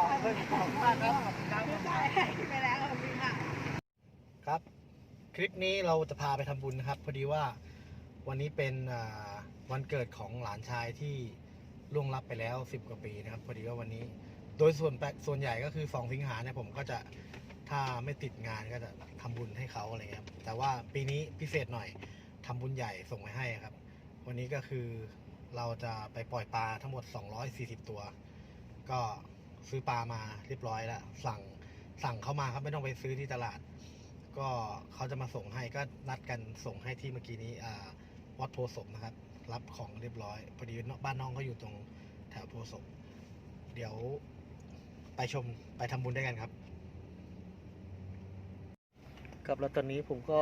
องขอบคุณมากครับไปแล้วขอบคุณค่ะครับ คลิปนี้เราจะพาไปทำบุญนะครับ พอดีว่าวันนี้เป็นวันเกิดของหลานชายที่ล่วงลับไปแล้ว 10 กว่าปีนะครับ พอดีว่าวันนี้ โดยส่วนส่วนใหญ่ก็คือ 2 สิงหาเนี่ยผมก็จะถ้าไม่ติดงานก็จะทำบุญให้เขาอะไรเงี้ยครับแต่ว่าปีนี้พิเศษหน่อยทำบุญใหญ่ส่งไปให้ครับ วันนี้ก็คือเราจะไปปล่อยปลาทั้งหมด 240 ตัว ก็ ซื้อปลามาเรียบร้อยแล้วสั่งสั่งเขามาครับไม่ต้องไปซื้อที่ตลาด ก็เขาจะมาส่งให้ก็นัดกันส่งให้ที่เมื่อกี้นี้วัดโพธิ์นะครับ รับของเรียบร้อยพอดีบ้านน้องเขาอยู่ตรงแถวโพธิ์เดี๋ยวไปชมไปทำบุญด้วยกันครับครับแล้วตอนนี้ผมก็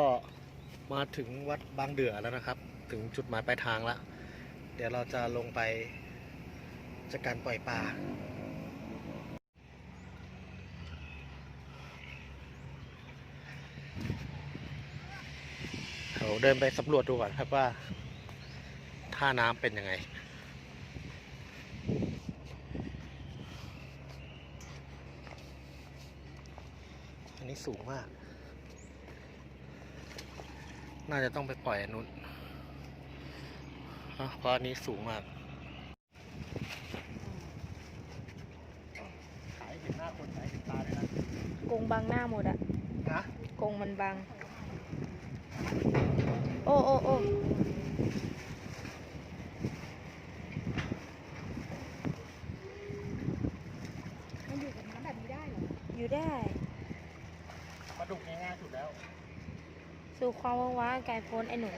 มาถึงวัดบางเดือแล้วนะครับ ถึงจุดหมายปลายทางแล้วเดี๋ยวเราจะลงไปจัดการปล่อยปลา เดี๋ยวเดินไปสำรวจดูก่อนครับว่า ท่าน้ำเป็นยังไง อันนี้สูงมาก น่าจะต้องไปปล่อยอันนู้นอะเพราะอันนี้สูงมากขายเห็นหน้าคนขายเห็นตาเลยนะกงบังหน้าหมดอะนะกงมันบังโอ้โอ้โอ้มันอยู่กับน้ำแบบนี้ได้เหรอ อยู่ได้ ปลาดุกง่ายๆสุดแล้ว สู่ความว่างว้างไกลโพ้นไอ้หนู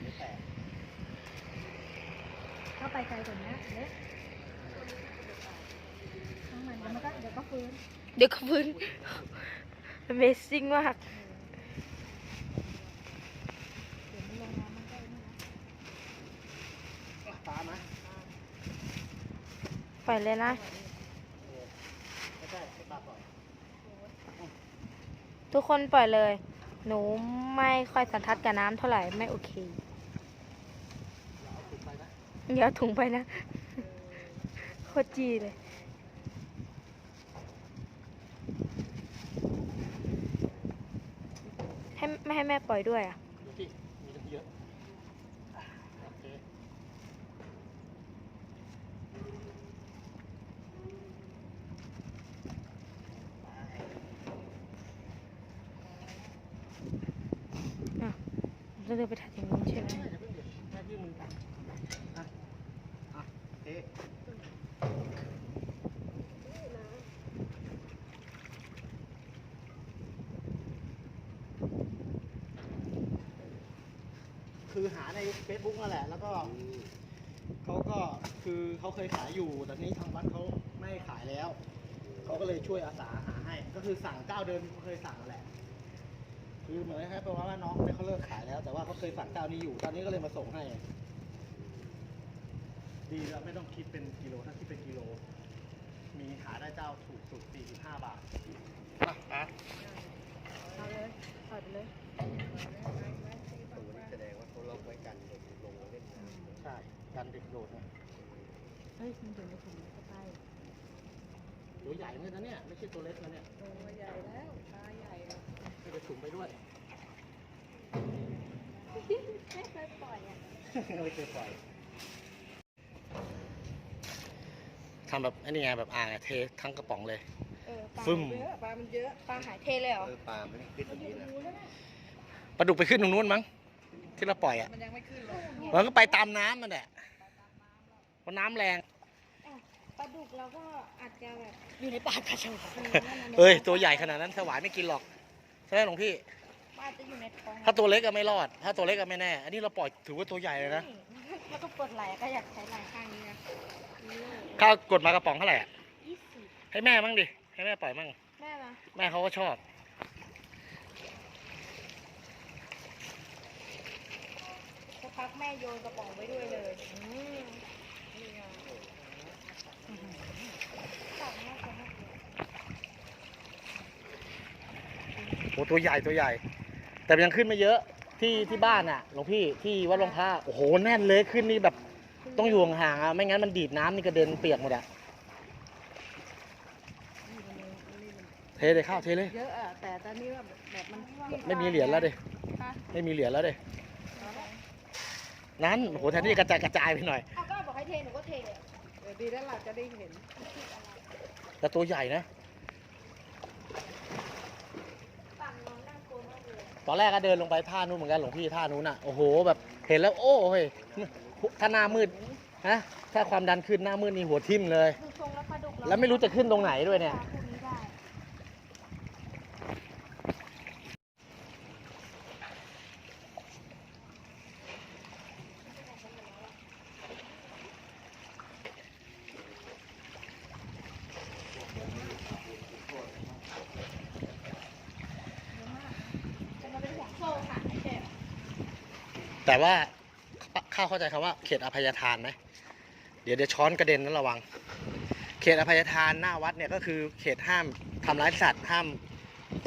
ไม่แตกเข้าไปไกลกว่านี้เล็กทั้งมันแล้วมันก็เดี๋ยวก็ฟื้น เดี๋ยวก็พื้น Amazing มากเดี๋ยวมันลงน้ำมันก็ไอ้นี่นะปลาไหมปล่อยเลยนะไม่ใช่ไม่ปลาปล่อยทุกคนปล่อยเลย หนูไม่ค่อยสันทัดกับน้ำเท่าไหร่ไม่โอเคเอาถุงไปนะเดี๋ยวเอาถุงไปนะโคตรจีเลย ให้ไม่ให้แม่ปล่อยด้วยอะดูที่มีตั้งเยอะโอเคเราเดินไปถ่ายอย่างนู้นใช่ไหมไม่อย่าเพิ่งเดี๋ยวแค่ยื่นมือกันอะอะโอเคคือหาใน Facebook นั่นแหละ แล้วก็เขาก็คือเขาเคยขายอยู่ แต่นี้ทางวัดเขาไม่ให้ขายแล้ว เขาก็เลยช่วยอาสาหาให้ ก็คือสั่งเจ้าเดิมที่เขาเคยสั่งนั่นแหละ คือเหมือนคล้ายๆประมาณว่าน้องเนี่ยเขาเลิกขายแล้ว แต่ว่าเขาเคยสั่งเจ้านี้อยู่ ตอนนี้ก็เลยมาส่งให้ ดีแล้วไม่ต้องคิดเป็นกิโล ถ้าคิดเป็นกิโล มีหาได้เจ้าถูกสุด45บาทอะอะเอาเลยปล่อยไปเลย แสดงว่าเขาล็อ กไว้กันเด็กลงมาเล่นน้ำใช่กันเด็กโดดเนี่ยเฮ้ยมันอยู่ในถุงก็ไปตัวใหญ่เหมือนกันนะเนี่ยไม่ใช่ตัวเล็กนะเนี่ยตัวใหญ่แล้วปลาใหญ่แล้วไม่ได้ถุงไปด้วย ไม่เคยปล่อยอะไม่เคยปล่อยทำแบบไอ้นี่ไงแบบอ่างอะเททั้งกระป๋องเลย เออปลาฟึ่มเยอะปลามันเยอะปลาหายเทเลยเหรอปลาไม่ขึ้นตรงนี้นะปลาดุกไปขึ้นตรงนู้นมั้ง ที่เราปล่อยอะมันยังไม่ขึ้นหรอกมันก็ไปตามน้ำมันแหละเพราะน้ำแรง ปลาดุกเราก็อาจจะแบบอยู่ในปากกระชังเอ้ยตัวใหญ่ขนาดนั้นถวายไม่กินหรอกใช่ไหมหลวงพี่ อาจจะอยู่ในท้องถ้าตัวเล็กก็ไม่รอด ถ้าตัวเล็กก็ไม่แน่ อันนี้เราปล่อยถือว่าตัวใหญ่เลยนะแล้วก็ปวดไหล่ก็อยากใช้ไหล่ข้างนี้นะข้าวกดมากระป๋องเท่าไหร่อะยี่สิบให้แม่มั่งดิให้แม่ปล่อยมั่งแม่มาแม่เขาก็ชอบ สัก พักแม่โยนกระป๋องไปด้วยเลยอืมตัดมากเลยนะโอ้ตัวใหญ่ตัวใหญ่ แต่มันยังขึ้นไม่เยอะทที่ที่บ้านอะหลวงพี่ที่วัดหลวงพระโอ้โหแน่นเลยขึ้นนี่แบบต้องอยู่ห่างๆอะไม่งั้นมันดีดน้ำนี่กระเด็นเปียกหมดอะนี่มันเลยนี่มันเทเลยข้าวเทเลย เยอะอะแต่ตอนนี้ว่าแบบมันไม่มีเหรียญแล้วเด้ค่ะไม่มีเหรียญแล้วเด้ นั้นโอ้โหแทนที่จะกระจายกระจายไปหน่อยเอาก็บอกให้เทหนูก็เทเดี๋ยวดีแล้วเราจะได้เห็นแต่ตัวใหญ่นะ ฝั่งน้องน่ากลัวมากเลยตอนแรกก็เดินลงไปท่านู้นเหมือนกันหลวงพี่ท่านู้นอะโอ้โหแบบเห็นแล้วโอ้ยถ้าหน้ามืดฮะถ้าความดันขึ้นหน้ามืดนี่หัวทิ่มเลย ดูทรงแล้วปลาดุกเราแล้วไม่รู้จะขึ้นตรงไหนด้วยเนี่ย ปลาพวกนี้ได้ จะมาเป็นห่วงโซ่ค่ะไม่ใช่เหรอ แต่ว่าข้าเข้าใจคำว่าเขตอภัยทานไหมเดี๋ยวเดี๋ยวช้อนกระเด็นนั้นระวัง เขตอภัยทานหน้าวัดเนี่ยก็คือเขตห้ามทำร้ายสัตว์ห้าม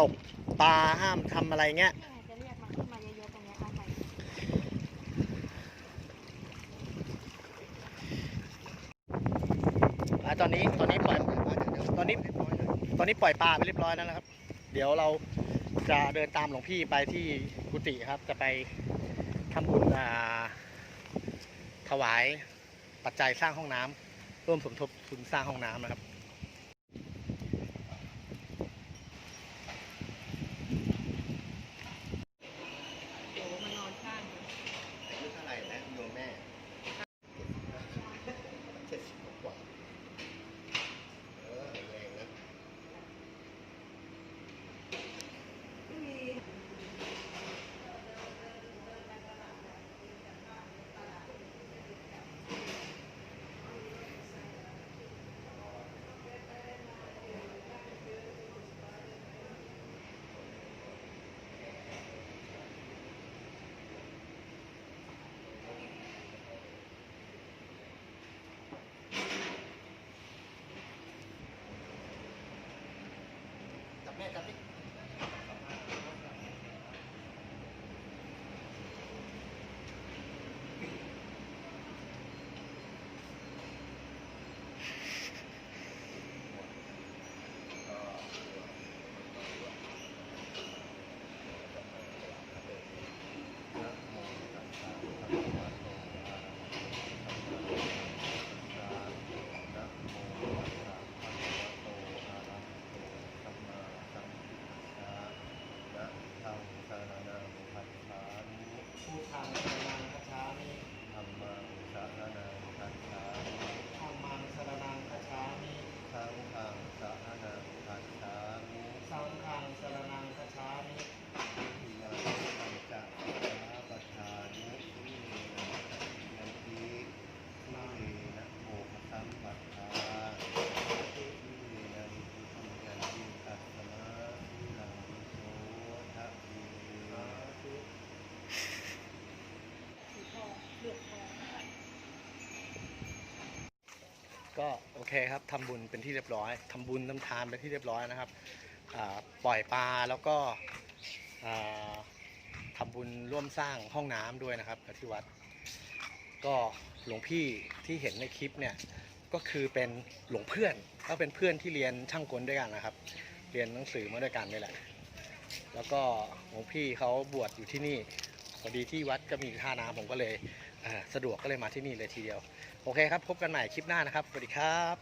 ตกปลาห้ามทำอะไรเงี้ยตอนนี้ตอนนี้ปล่อยตอนนี้ตอนนี้ปล่อยปลาไปเรียบร้อยแล้วนะครับ เดี๋ยวเราจะเดินตามหลวงพี่ไปที่กุฏิครับจะไป ทำบุญถวายปัจจัยสร้างห้องน้ำร่วมสมทบทุนสร้างห้องน้ำนะครับ ก็โอเคครับทำบุญเป็นที่เรียบร้อยทำบุญทำทานเป็นที่เรียบร้อยนะครับปล่อยปลาแล้วก็อ่าทำบุญร่วมสร้างห้องน้ำด้วยนะครับที่วัด ก็หลวงพี่ที่เห็นในคลิปเนี่ยก็คือเป็นหลวงเพื่อนก็เป็นเพื่อนที่เรียนช่างกลด้วยกันนะครับ เรียนหนังสือมาด้วยกันนี่แหละ แล้วก็หลวงพี่เขาบวชอยู่ที่นี่พอดีที่วัดก็มีท่าน้ำผมก็เลยสะดวกก็เลยมาที่นี่เลยทีเดียว โอเคครับ พบกันใหม่คลิปหน้านะครับ สวัสดีครับ